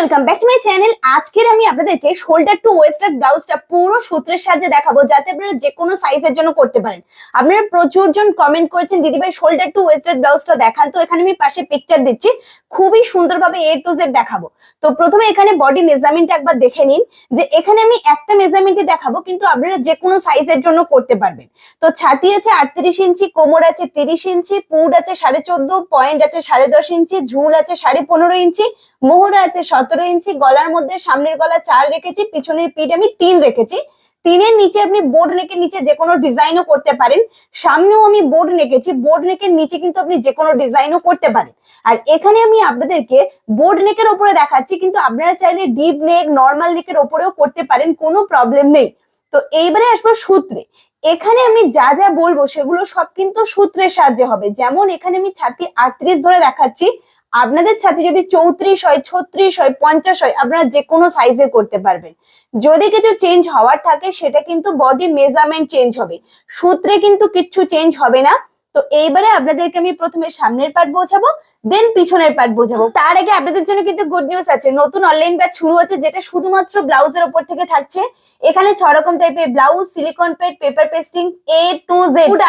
Welcome back to my channel আজকের আমি আপনাদেরকে শোল্ডার টু ওয়েস্টার ব্লাউজটা পুরো সূত্রের সাহায্যে দেখাবো, যাতে আপনারা যে কোনো সাইজের জন্য করতে পারেন। আপনারা প্রচুর জন কমেন্ট করেছেন, দিদিভাই শোল্ডার টু ওয়েস্টার ব্লাউজটা দেখান। তো এখানে আমি পাশে পিকচার দিচ্ছি। খুবই সুন্দরভাবে এ টু জেড দেখাবো। তো প্রথমে এখানে বডি মেজারমেন্ট একবার দেখে নিন যে এখানে আমি একটা মেজারমেন্টই দেখাবো, কিন্তু আপনারা যে কোনো সাইজের জন্য করতে পারবেন। তো ছাতি আছে আটত্রিশ ইঞ্চি, কোমর আছে তিরিশ ইঞ্চি, পুট আছে সাড়ে চোদ্দ, পয়েন্ট আছে সাড়ে দশ ইঞ্চি, ঝুল আছে সাড়ে পনেরো ইঞ্চি, মোহরা আছে সতেরো ইঞ্চি গলার মধ্যে সামনের গলা চার রেখেছি, পিছনের পিঠ আমি তিন রেখেছি। তিনের নিচে আপনি বোর্ড নেকের নিচে যে কোনো ডিজাইনও করতে পারেন। সামনেও আমি বোর্ড নেকেছি বোর্ড নেকের নিচে কিন্তু আপনি যে কোনো ডিজাইনও করতে পারেন। আর এখানে আমি আপনাদেরকে বোর্ড নেকের ওপরে দেখাচ্ছি, কিন্তু আপনারা চাইলে ডিপ নেক নর্মাল নেকের ওপরেও করতে পারেন, কোনো প্রবলেম নেই। তো এইবারে আসব সূত্রে। এখানে আমি যা যা বলব সেগুলো সব কিন্তু সূত্রের সাহায্যে হবে। যেমন এখানে আমি ছাতি আটত্রিশ ধরে দেখাচ্ছি আপনাদের ছাতে যদি চৌত্রিশ হয়, ছত্রিশ হয়, পঞ্চাশ হয়, আপনারা যে কোনো সাইজে করতে পারবেন। যদি কিছু চেঞ্জ হওয়ার থাকে, সেটা কিন্তু বডি মেজারমেন্ট চেঞ্জ হবে। সূত্রে কিন্তু কিচ্ছু চেঞ্জ হবে না। তো এইবারে আপনাদেরকে আমি প্রথমে সামনের পার্ট বোঝাবো দেন পিছনের পার্ট বোঝাবো। তার আগে আপনাদের জন্য কিন্তু গুড নিউজ আছে। নতুন অনলাইন ব্যাচ শুরু হচ্ছে, যেটা শুধুমাত্র ব্লাউজের উপর থেকে থাকছে। এখানে ছ রকম টাইপের blouse silicon pad paper pasting A to Z food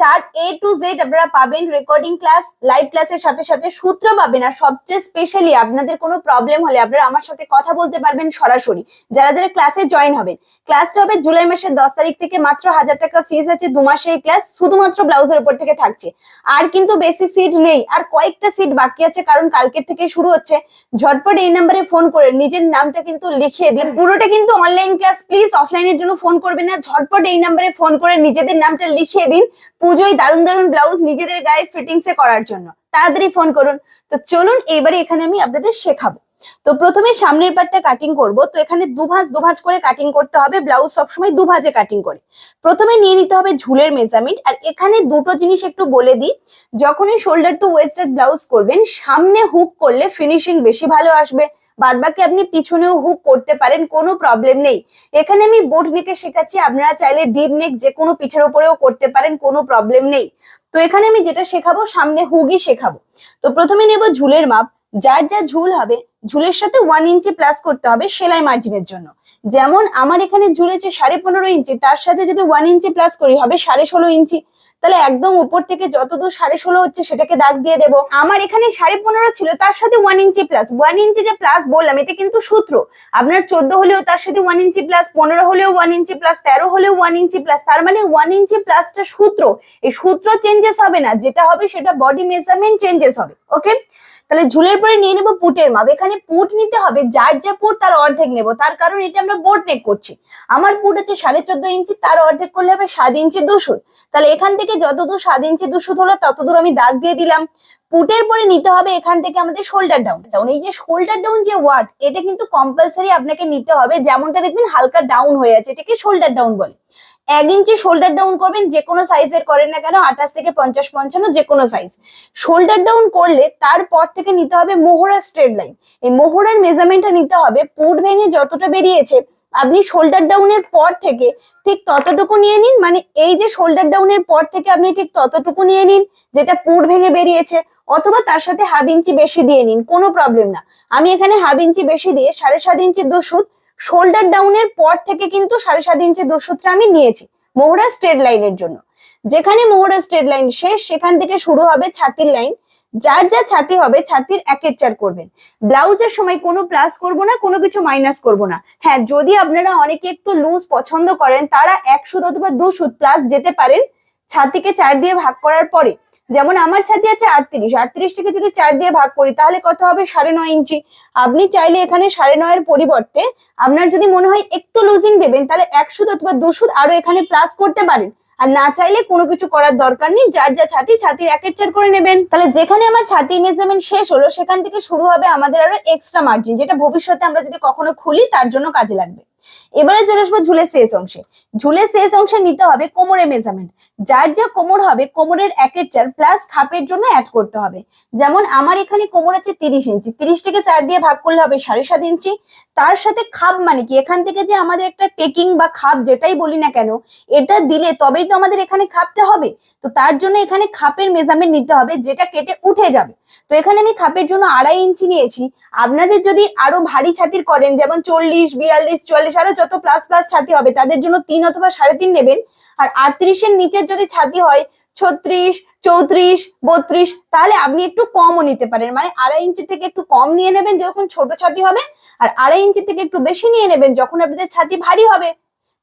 chart A to Z আপনারা পাবেন রেকর্ডিং ক্লাস লাইভ ক্লাসের সাথে সাথে সূত্র পাবেন। আর সবচেয়ে স্পেশালি আপনাদের কোনো প্রবলেম হলে আপনারা আমার সাথে কথা বলতে পারবেন সরাসরি। যারা যারা ক্লাসে জয়েন হবেন ক্লাসটা হবে জুলাই মাসের দশ তারিখ থেকে মাত্র হাজার টাকা ফিস আছে দু মাসের ক্লাস শুধুমাত্র ব্লাউজের উপর থেকে থাকছে। আর কিন্তু বেশি সিট নেই। আর কয়েকটা সিট বাকি আছে, কারণ কালকের থেকে শুরু হচ্ছে। ঝটপট এই নাম্বারে ফোন করে, নিজের নামটা কিন্তু লিখিয়ে দিন। পুরোটা কিন্তু অনলাইন ক্লাস প্লিজ অফলাইনের জন্য ফোন করবেন না। ঝটপট এই নাম্বারে ফোন করে নিজেদের নামটা লিখিয়ে দিন। পুজোয় দারুণ দারুণ ব্লাউজ নিজেদের গায়ে ফিটিংসে করার জন্য। তাড়াতাড়ি ফোন করুন। তো চলুন এইবারে এখানে আমি আপনাদের শেখাবো। তো প্রথমে সামনের পার্টটা কাটিং করব। তো এখানে দুভাঁজ দুভাঁজ করে কাটিং করতে হবে। ব্লাউজ সবসময় দুভাজে কাটিং করে। প্রথমে নিয়ে নিতে হবে ঝুলের মেজারমেন্ট আর এখানে দুটো জিনিস একটু বলে দিই। যখনই শোল্ডার টু ওয়েস্টার ব্লাউজ করবেন, সামনে হুক করলে ফিনিশিং বেশি ভালো আসবে। বাদ বাকি আপনি পিছনেও হুক করতে পারেন, কোনো প্রবলেম নেই। এখানে আমি বোট নেকে শেখাচ্ছি। আপনারা চাইলে ডিপ নেক যে কোনো পিঠের উপরেও করতে পারেন, কোনো প্রবলেম নেই। তো এখানে আমি যেটা শেখাবো, সামনে হুকই শেখাবো। তো প্রথমে নেব ঝুলের মাপ। যার যা ঝুল হবে ঝুলের সাথে ওয়ান ইঞ্চি প্লাস করতে হবে সেলাই মার্জিনের জন্য। যেমন আমার এখানে ঝুলেছে সাড়ে পনেরো ইঞ্চি তার সাথে যদি ওয়ান ইঞ্চি প্লাস করি হবে সাড়ে ষোলো ইঞ্চি তাহলে একদম উপর থেকে যতদূর সাড়ে ষোলো হচ্ছে সেটাকে দাগ দিয়ে দেবো। আমার এখানে সাড়ে পনেরো ছিল, তার সাথে one inch plus one inch যে প্লাস বললাম, এটা কিন্তু সূত্র। আপনার চোদ্দ হলেও তার সাথে ওয়ান ইঞ্চি প্লাস পনেরো হলেও ওয়ান ইঞ্চি প্লাস তেরো হলেও ওয়ান ইঞ্চি প্লাস তার মানে ওয়ান ইঞ্চি প্লাসটা সূত্র। এই সূত্র চেঞ্জেস হবে না, যেটা হবে সেটা বডি মেজারমেন্ট চেঞ্জেস হবে ওকে তাহলে ঝুলের পরে নিয়ে নেব পুটের মাপ। এখানে পুট নিতে হবে, যার যা পুট তার অর্ধেক নেব। তার কারণ এটা আমরা বোট নেক করছি। আমার পুট হচ্ছে সাড়ে চোদ্দ ইঞ্চি, তার অর্ধেক করলে হবে সাত ইঞ্চি দুশুদ তাহলে এখান থেকে যতদূর সাত ইঞ্চি দুশুদ হলো, ততদূর আমি দাগ দিয়ে দিলাম। পুটের পরে নিতে হবে এখান থেকে আমাদের শোল্ডার ডাউন ডাউন এই যে শোল্ডার ডাউন যে ওয়ার্ড এটা কিন্তু কম্পালসারি আপনাকে নিতে হবে। যেমনটা দেখবেন হালকা ডাউন হয়ে আছে, এটাকে শোল্ডার ডাউন বলে। এক ইঞ্চি শোল্ডার ডাউন করবেন যে কোনো সাইজের করেন না কেন, আঠাশ থেকে পঞ্চাশ, পঞ্চান্ন যে কোনো সাইজ শোল্ডার ডাউন করলে তারপর থেকে নিতে হবে মোহরা স্ট্রেট লাইন এই মোহরার মেজারমেন্টটা নিতে হবে, পুট ভেঙে যতটা বেরিয়েছে, আপনি শোল্ডার ডাউনের পর থেকে ঠিক ততটুকু নিয়ে নিন মানে এই যে শোল্ডার ডাউনের পর থেকে আপনি ঠিক ততটুকু নিয়ে নিন, যেটা পুট ভেঙে বেরিয়েছে, অথবা তার সাথে হাফ ইঞ্চি বেশি দিয়ে নিন, কোনো প্রবলেম না। আমি এখানে হাফ ইঞ্চি বেশি দিয়ে সাড়ে সাত ইঞ্চি দুশুদ শোল্ডার ডাউনের পর থেকে কিন্তু সাড়ে সাত ইঞ্চি দুশুদটা আমি নিয়েছি মোহরা স্ট্রেট লাইনের জন্য। যেখানে মোহরা স্ট্রেট লাইন শেষ, সেখান থেকে শুরু হবে ছাতির লাইন যার যা ছাতি হবে, ছাতির একের চার করবেন। ব্লাউজের সময় কোনো প্লাস করব না, কোনো কিছু মাইনাস করব না। হ্যাঁ যদি আপনারা অনেকে একটু লুজ পছন্দ করেন, তারা এক সুদ অথবা দু সুদ প্লাস যেতে পারেন। ছাতিকে চার দিয়ে ভাগ করার পরে, যেমন আমার ছাতি আছে আটত্রিশ আটত্রিশ থেকে যদি চার দিয়ে ভাগ করি, তাহলে কত হবে? সাড়ে নয় ইঞ্চি। আপনি চাইলে এখানে সাড়ে নয়ের পরিবর্তে আপনার যদি মনে হয় একটু লুজিং দেবেন, তাহলে এক সুদ অথবা দু সুদ আরও এখানে প্লাস করতে পারেন। আর না চাইলে কোনো কিছু করার দরকার নেই, যার যা ছাতি, ছাতির একের চার করে নেবেন। তাহলে যেখানে আমার ছাতির মেজারমেন্ট শেষ হলো, সেখান থেকে শুরু হবে আমাদের আরও এক্সট্রা মার্জিন যেটা ভবিষ্যতে আমরা যদি কখনো খুলি, তার জন্য কাজে লাগবে। এবারে চলে আসব ঝুলের শেষ অংশে। ঝুলে শেষ অংশে নিতে হবে কোমরের মেজারমেন্ট যার যা কোমর হবে, কোমরের একের চার প্লাস খাপের জন্য অ্যাড করতে হবে। যেমন আমার এখানে কোমর আছে তিরিশ ইঞ্চি। তিরিশ থেকে চার দিয়ে ভাগ করলে হবে সাড়ে সাত ইঞ্চি। তার সাথে খাপ মানে কি? এখান থেকে যে আমাদের একটা টেকিং বা খাপ যেটাই বলি না কেন, এটা দিলে তবেই তো আমাদের এখানে খাপটা হবে। তো তার জন্য এখানে খাপের মেজারমেন্ট নিতে হবে, যেটা কেটে উঠে যাবে। তো এখানে আমি খাপের জন্য আড়াই ইঞ্চি নিয়েছি। আপনাদের যদি আরও ভারী ছাতির করেন, যেমন চল্লিশ, বিয়াল্লিশ, চুয়াল্লিশ আরও যত প্লাস প্লাস ছাতি হবে, তাদের জন্য তিন অথবা সাড়ে তিন নেবেন। আর আটত্রিশের নিচের যদি ছাতি হয়, ছত্রিশ, চৌত্রিশ, বত্রিশ, তাহলে আপনি একটু কমও নিতে পারেন। মানে আড়াই ইঞ্চি থেকে একটু কম নিয়ে নেবেন যখন ছোট ছাতি হবে, আর আড়াই ইঞ্চি থেকে একটু বেশি নিয়ে নেবেন যখন আপনাদের ছাতি ভারী হবে।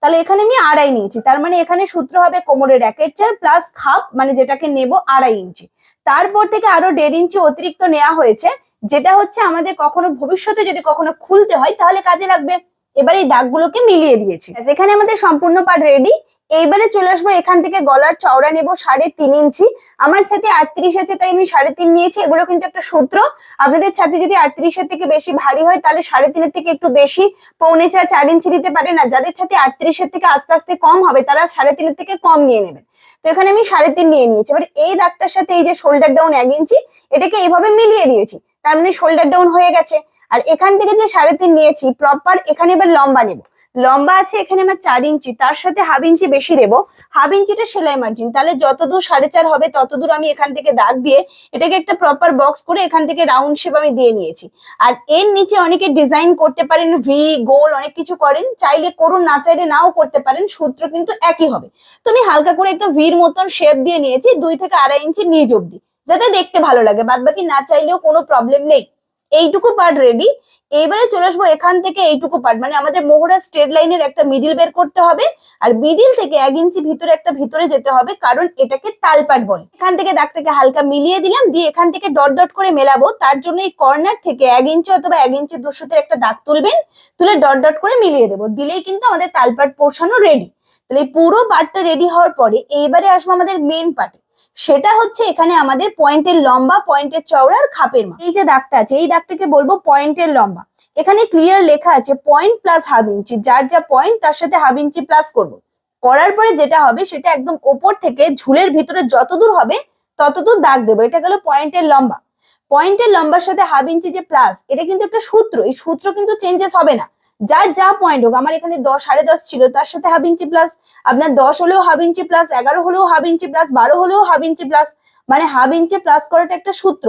তাহলে এখানে আমি আড়াই নিয়েছি। তার মানে এখানে সূত্র হবে কোমরের র্যাকেট চার প্লাস খাপ মানে যেটাকে নেব আড়াই ইঞ্চি। তারপর থেকে আরও দেড় ইঞ্চি অতিরিক্ত নেওয়া হয়েছে, যেটা হচ্ছে আমাদের কখনো ভবিষ্যতে যদি কখনো খুলতে হয়, তাহলে কাজে লাগবে। এবার এই দাগগুলোকে মিলিয়ে দিয়েছি। এখানে আমাদের সম্পূর্ণ পার্ট রেডি এইবারে চলে আসব এখান থেকে গলার চওড়া নেব সাড়ে তিন ইঞ্চি। আমার ছাতে আটত্রিশ আছে, তাই আমি সাড়ে তিন নিয়েছি। এগুলো কিন্তু একটা সূত্র। আপনাদের ছাতি যদি আটত্রিশের থেকে বেশি ভারী হয়, তাহলে সাড়ে তিনের থেকে একটু বেশি, পৌনে চার চার ইঞ্চি নিতে পারে না যাদের ছাতে আটত্রিশের থেকে আস্তে আস্তে কম হবে, তারা সাড়ে তিনের থেকে কম নিয়ে নেবেন। তো এখানে আমি সাড়ে তিন নিয়ে নিয়েছি। এবার এই দাগটার সাথে এই যে শোল্ডার ডাউন এক ইঞ্চি, এটাকে এইভাবে মিলিয়ে দিয়েছি। তার মানে শোল্ডার ডাউন হয়ে গেছে। আর এখান থেকে যে সাড়ে তিন নিয়েছি প্রপার এখানে এবার লম্বা নেব। লম্বা আছে এখানে আমার চার ইঞ্চি, তার সাথে হাফ ইঞ্চি বেশি দেবো। হাফ ইঞ্চিটা সেলাই মার্জিন তাহলে যত দূর সাড়ে চার হবে তত দূর আমি এখান থেকে দাগ দিয়ে এটাকে একটা প্রপার বক্স করে এখান থেকে রাউন্ড শেপ আমি দিয়ে নিয়েছি। আর এর নিচে অনেকে ডিজাইন করতে পারেন ভি গোল অনেক কিছু করেন, চাইলে করুন, না চাইলে নাও করতে পারেন, সূত্র কিন্তু একই হবে। তো আমি হালকা করে একটা ভির মতন শেপ দিয়ে নিয়েছি, দুই থেকে আড়াই ইঞ্চি নিচ অব্দি যাতে দেখতে ভালো লাগে। বাদ বাকি না চাইলেও কোনো প্রবলেম নেই। এইটুকু পার্ট রেডি এইবারে চলে আসব এখান থেকে এইটুকু পার্ট মানে আমাদের মোহরা স্ট্রেট লাইনের একটা মিডিল বের করতে হবে আর মিডিল থেকে এক ইঞ্চি ভিতরে একটা ভিতরে যেতে হবে কারণ এটাকে তালপাট বলে। এখান থেকে দাগটাকে হালকা মিলিয়ে দিলাম, দিয়ে এখান থেকে ডট ডট করে মেলাবো। তার জন্য এই কর্নার থেকে এক ইঞ্চি অথবা এক ইঞ্চি দুশোতে একটা দাগ তুলবেন, তুলে ডট ডট করে মিলিয়ে দেবো। দিলেই কিন্তু আমাদের তালপাট পোষানো রেডি তাহলে পুরো পার্টটা রেডি হওয়ার পরে এইবারে আসব আমাদের মেন পার্টে সেটা হচ্ছে এখানে আমাদের পয়েন্টের লম্বা, পয়েন্টের চওড়া আর খাপের মা এই যে দাগটা আছে, এই দাগটাকে বলব পয়েন্টের লম্বা। এখানে ক্লিয়ার লেখা আছে পয়েন্ট প্লাস হাফ ইঞ্চি যার যা পয়েন্ট তার সাথে হাফ ইঞ্চি প্লাস করব। করার পরে যেটা হবে, সেটা একদম ওপর থেকে ঝুলের ভিতরে যতদূর হবে, ততদূর দাগ দেবো। এটা গেল পয়েন্টের লম্বা। পয়েন্টের লম্বার সাথে হাফ ইঞ্চি যে প্লাস এটা কিন্তু একটা সূত্র। এই সূত্র কিন্তু চেঞ্জেস হবে না। যার যা পয়েন্ট হোক, আমার এখানে দশ, সাড়ে দশ ছিল, তার সাথে হাফ ইঞ্চি প্লাস আপনার দশ হলেও হাফ ইঞ্চি প্লাস এগারো হলেও হাফ ইঞ্চি প্লাস বারো হলেও হাফ ইঞ্চি প্লাস মানে হাফ ইঞ্চি প্লাস করাটা একটা সূত্র।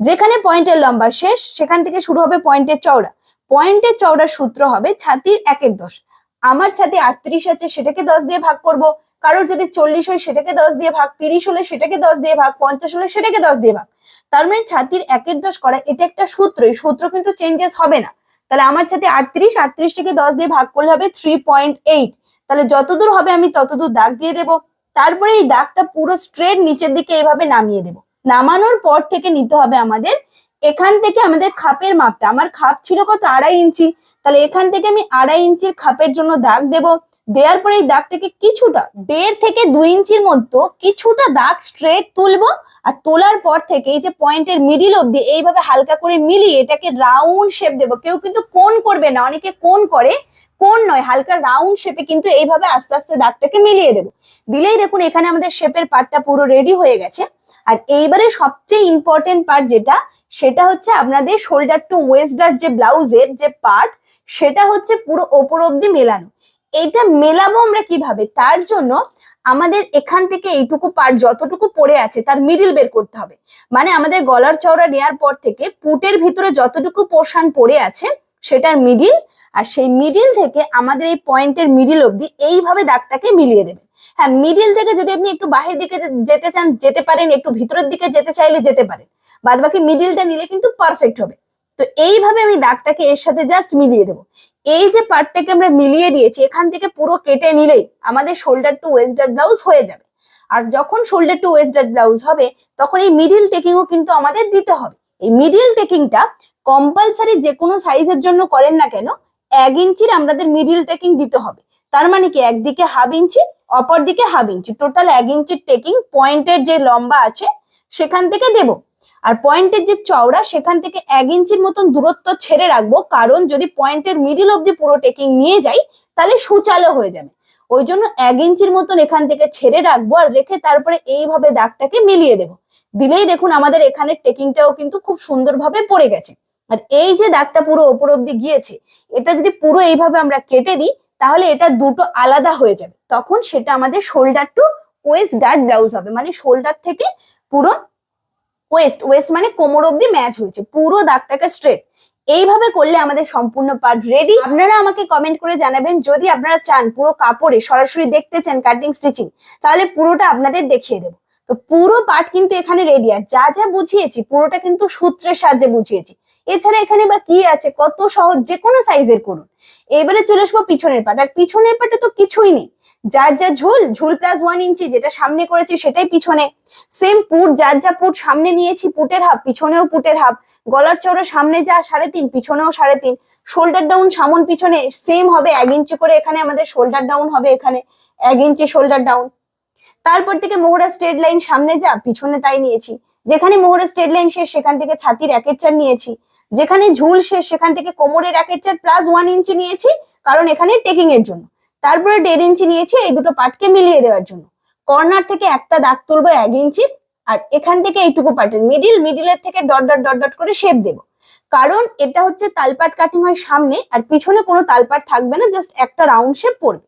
যেখানে পয়েন্টের লম্বা শেষ, সেখান থেকে শুরু হবে পয়েন্টের চওড়া। পয়েন্টের চওড়ার সূত্র হবে ছাতির একের দশ। আমার ছাতি আটত্রিশ আছে, সেটাকে দশ দিয়ে ভাগ করব। কারোর যদি চল্লিশ হয়, সেটাকে দশ দিয়ে ভাগ। তিরিশ হলে সেটাকে দশ দিয়ে ভাগ। পঞ্চাশ হলে সেটাকে দশ দিয়ে ভাগ। তার মানে ছাতির একের দশ করা, এটা একটা সূত্র। এই সূত্র কিন্তু চেঞ্জেস হবে না। তাহলে আমার সাথে আটত্রিশ আটত্রিশ থেকে দশ দিয়ে ভাগ করলে হবে থ্রি পয়েন্ট এইট তাহলে যতদূর হবে আমি ততদূর দাগ দিয়ে দেবো। তারপরে এই দাগটা পুরো স্ট্রেট নিচের দিকে এইভাবে নামিয়ে দেব। নামানোর পর থেকে নিতে হবে আমাদের এখান থেকে আমাদের খাপের মাপটা। আমার খাপ ছিল কত? আড়াই ইঞ্চি। তাহলে এখান থেকে আমি আড়াই ইঞ্চির খাপের জন্য দাগ দেব। দেওয়ার পরে এই দাগটাকে কিছুটা, দেড় থেকে দুই ইঞ্চির মধ্যে কিছুটা দাগ স্ট্রেট তুলবো আর তোলার পর থেকে এই যে পয়েন্টের মিডিল অব্দি এইভাবে হালকা করে মিলিয়ে এটাকে রাউন্ড শেপ দেবো। কেউ কিন্তু কোন করবে না, অনেকে কোন করে। কোন নয়, হালকা রাউন্ড শেপে কিন্তু এইভাবে আস্তে আস্তে দাগটাকে মিলিয়ে দেবো। দিলেই দেখুন এখানে আমাদের শেপের পার্টটা পুরো রেডি হয়ে গেছে। আর এইবারে সবচেয়ে ইম্পর্টেন্ট পার্ট যেটা, সেটা হচ্ছে আপনাদের শোল্ডার টু ওয়েস্টার যে ব্লাউজের যে পার্ট সেটা হচ্ছে পুরো ওপর অব্দি মেলানো। এইটা মেলাবো আমরা কীভাবে? তার জন্য আমাদের এখান থেকে এইটুকু পার্ট যতটুকু পড়ে আছে, তার মিডিল বের করতে হবে। মানে আমাদের গলার চওড়া নেওয়ার পর থেকে পুটের ভিতরে যতটুকু পোর্শন পড়ে আছে, সেটার মিডিল আর সেই মিডিল থেকে আমাদের এই পয়েন্টের মিডিল অবধি এইভাবে দাগটাকে মিলিয়ে দেবেন হ্যাঁ মিডিল থেকে যদি আপনি একটু বাহির দিকে যেতে চান, যেতে পারেন, একটু ভিতরের দিকে যেতে চাইলে যেতে পারেন। বাদ বাকি মিডিলটা নিলে কিন্তু পারফেক্ট হবে। তো এইভাবে আমি দাগটাকে এর সাথে জাস্ট মিলিয়ে দেবো। এই যে পার্টটাকে আমরা মিলিয়ে দিয়েছি, এখান থেকে পুরো কেটে নিলেই আমাদের শোল্ডার টু ওয়েস্টার ব্লাউজ হয়ে যাবে। আর যখন শোল্ডার টু ওয়েস্টার ব্লাউজ হবে, তখন এই মিডিল টেকিংও কিন্তু আমাদের দিতে হবে। এই মিডিল টেকিংটা কম্পালসারি যে কোনো সাইজের জন্য করেন না কেন, এক ইঞ্চির আমাদের মিডিল টেকিং দিতে হবে। তার মানে কি? একদিকে হাফ ইঞ্চি অপর দিকে হাফ ইঞ্চি। টোটাল এক ইঞ্চির টেকিং পয়েন্টের যে লম্বা আছে, সেখান থেকে দেব। আর পয়েন্টের যে চওড়া, সেখান থেকে এক ইঞ্চির মতন দূরত্ব ছেড়ে রাখব। কারণ যদি পয়েন্টের মিডিল অব্দি পুরো টেকিং নিয়ে যাই, তাহলে সুচালো হয়ে যাবে। ওই জন্য এক ইঞ্চির মতন এখান থেকে ছেড়ে রাখব আর রেখে তারপরে এইভাবে দাগটাকে মিলিয়ে দেবো। দিলেই দেখুন আমাদের এখানে টেকিংটাও কিন্তু খুব সুন্দরভাবে পড়ে গেছে। আর এই যে দাগটা পুরো ওপর অব্দি গিয়েছে, এটা যদি পুরো এইভাবে আমরা কেটে দিই, তাহলে এটা দুটো আলাদা হয়ে যাবে। তখন সেটা আমাদের shoulder to waist dart blouse হবে। মানে শোল্ডার থেকে পুরো ওয়েস্ট ওয়েস্ট মানে কোমর অব্দি ম্যাচ হয়েছে, পুরো দাগটাকে স্ট্রেট এইভাবে করলে আমাদের সম্পূর্ণ পার্ট রেডি আপনারা আমাকে কমেন্ট করে জানাবেন, যদি আপনারা চান পুরো কাপড়ে সরাসরি দেখতে চান কাটিং স্টিচিং তাহলে পুরোটা আপনাদের দেখিয়ে দেবো। তো পুরো পার্ট কিন্তু এখানে রেডি আর যা যা বুঝিয়েছি, পুরোটা কিন্তু সূত্রের সাহায্যে বুঝিয়েছি। এছাড়া এখানে বা কি আছে, কত সহজ যে কোনো সাইজের করুন। এবারে চলে আসব পিছনের পাট আর পিছনের পাটে তো কিছুই নেই। যার যা ঝুল ঝুল প্লাস ওয়ান ইঞ্চি যেটা সামনে করেছি সেটাই পিছনে। সেম পুট, যার যা পুট সামনে নিয়েছি, পুটের হাফ, পিছনেও পুটের হাফ। গলার চওড়া সামনে যা সাড়ে তিন, পিছনেও সাড়ে তিন। শোল্ডার ডাউন সামন পিছনে সেম হবে এক ইঞ্চি করে এখানে আমাদের শোল্ডার ডাউন হবে এখানে, এক ইঞ্চি শোল্ডার ডাউন তারপর থেকে মোহরা স্ট্রেট লাইন সামনে যা, পিছনে তাই নিয়েছি। যেখানে মোহরা স্ট্রেট লাইন শেষ, সেখান থেকে ছাতির একের চার নিয়েছি। যেখানে ঝুল শেষ, সেখান থেকে কোমরের একের চার প্লাস ওয়ান ইঞ্চি নিয়েছি, কারণ এখানে টেকিং এর জন্য। তারপরে দেড় ইঞ্চি নিয়েছি এই দুটো পার্টকে মিলিয়ে দেওয়ার জন্য। কর্নার থেকে একটা দাগ তুলবো এক ইঞ্চি, আর এখান থেকে এইটুকু পার্টের মিডিল, মিডিলের থেকে ডট ডট ডট ডট করে শেপ দেবো। কারণ এটা হচ্ছে তালপাট কাটিং হয় সামনে, আর পিছনে কোনো তালপাট থাকবে না জাস্ট একটা রাউন্ড শেপ পড়বে।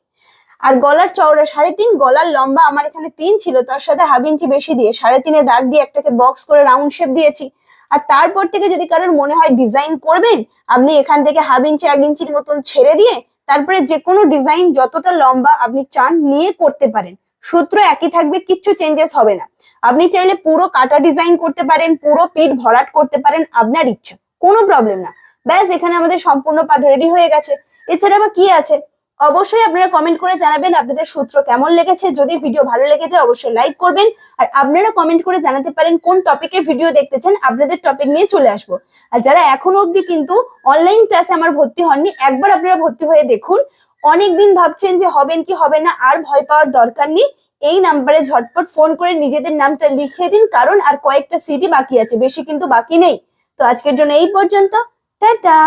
আর গলার চওড়া, সাড়ে তিন, গলার লম্বা আমার এখানে তিন ছিল, তার সাথে হাফ ইঞ্চি বেশি দিয়ে, সাড়ে তিনে দাগ দিয়ে একটাকে বক্স করে রাউন্ড শেপ দিয়েছি। আর তারপর থেকে যদি কারোর মনে হয় ডিজাইন করবেন, আপনি এখান থেকে হাফ ইঞ্চি, এক ইঞ্চির মতন ছেড়ে দিয়ে তারপরে যে কোনো ডিজাইন যতটা লম্বা আপনি চান নিয়ে করতে পারেন। সূত্র একই থাকবে, কিচ্ছু চেঞ্জেস হবে না। আপনি চাইলে পুরো কাটা ডিজাইন করতে পারেন, পুরো পিঠ ভরাট করতে পারেন, আপনার ইচ্ছা, কোনো প্রবলেম না। ব্যাস, এখানে আমাদের সম্পূর্ণ পাঠ রেডি হয়ে গেছে। এছাড়া বা কি আছে? অবশ্যই আপনারা কমেন্ট করে জানাবেন আপনাদের সূত্র কেমন লেগেছে। যদি ভিডিও ভালো লেগেছে, অবশ্যই লাইক করবেন। আর আপনারা কমেন্ট করে জানাতে পারেন কোন টপিকে ভিডিও দেখতে চান আপনাদের টপিক নিয়ে চলে আসব। আর যারা এখনও অবধি কিন্তু অনলাইন ক্লাসে আমার ভর্তি হননি, একবার আপনারা ভর্তি হয়ে দেখুন। অনেকদিন ভাবছেন যে হবেন কি হবে না, আর ভয় পাওয়ার দরকার নেই। এই নাম্বারে ঝটপট ফোন করে নিজেদের নামটা লিখিয়ে দিন, কারণ আর কয়েকটা সিটি বাকি আছে, বেশি কিন্তু বাকি নেই। তো আজকের জন্য এই পর্যন্ত, টাটা!